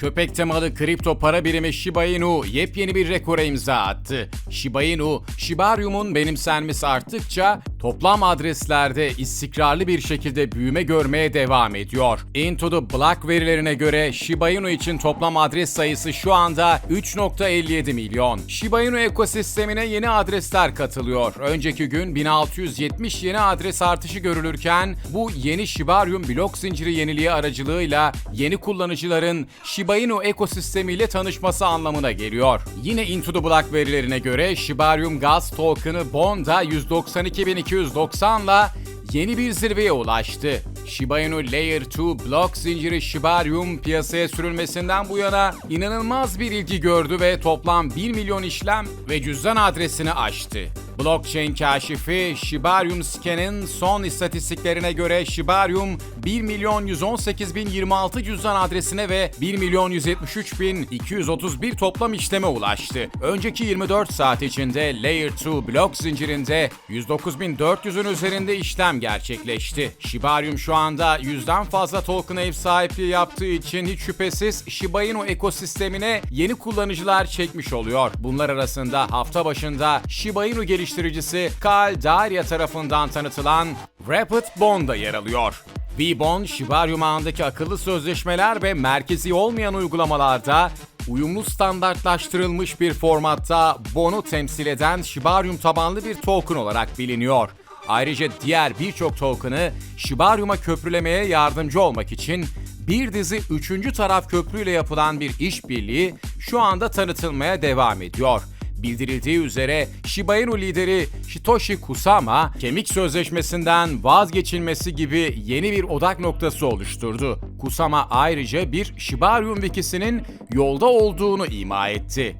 Köpek temalı kripto para birimi Shiba Inu yepyeni bir rekora imza attı. Shiba Inu, Shibarium'un benimsenmesi arttıkça toplam adreslerde istikrarlı bir şekilde büyüme görmeye devam ediyor. Into the Block verilerine göre Shiba Inu için toplam adres sayısı şu anda 3.57 milyon. Shiba Inu ekosistemine yeni adresler katılıyor. Önceki gün 1670 yeni adres artışı görülürken bu yeni Shibarium blok zinciri yeniliği aracılığıyla yeni kullanıcıların Shiba Inu ekosistemiyle tanışması anlamına geliyor. Yine Into the Block verilerine göre Shibarium Gas token'ı Bond'a 192.290 ile yeni bir zirveye ulaştı. Shiba Inu Layer 2 blok zinciri Shibarium piyasaya sürülmesinden bu yana inanılmaz bir ilgi gördü ve toplam 1 milyon işlem ve cüzdan adresini aştı. Blockchain kaşifi Shibarium Scan'in son istatistiklerine göre Shibarium 1 milyon 118 bin 26 cüzdan adresine ve 1 milyon 173 bin 231 toplam işleme ulaştı. Önceki 24 saat içinde Layer 2 blok zincirinde 109.400'ün üzerinde işlem gerçekleşti. Shibarium şu anda yüzden fazla token ev sahipliği yaptığı için hiç şüphesiz Shiba Inu ekosistemine yeni kullanıcılar çekmiş oluyor. Bunlar arasında hafta başında Shiba Inu geliştiricisi Kyle Daria tarafından tanıtılan Rapid Bond da yer alıyor. V-Bond, Shibarium ağındaki akıllı sözleşmeler ve merkezi olmayan uygulamalarda uyumlu standartlaştırılmış bir formatta Bond'u temsil eden Shibarium tabanlı bir token olarak biliniyor. Ayrıca diğer birçok token'ı Shibarium'a köprülemeye yardımcı olmak için bir dizi üçüncü taraf köprüyle yapılan bir işbirliği şu anda tanıtılmaya devam ediyor. Bildirildiği üzere Shiba Inu lideri Hitoshi Kusama, kemik sözleşmesinden vazgeçilmesi gibi yeni bir odak noktası oluşturdu. Kusama ayrıca bir Shibarium wikisinin yolda olduğunu ima etti.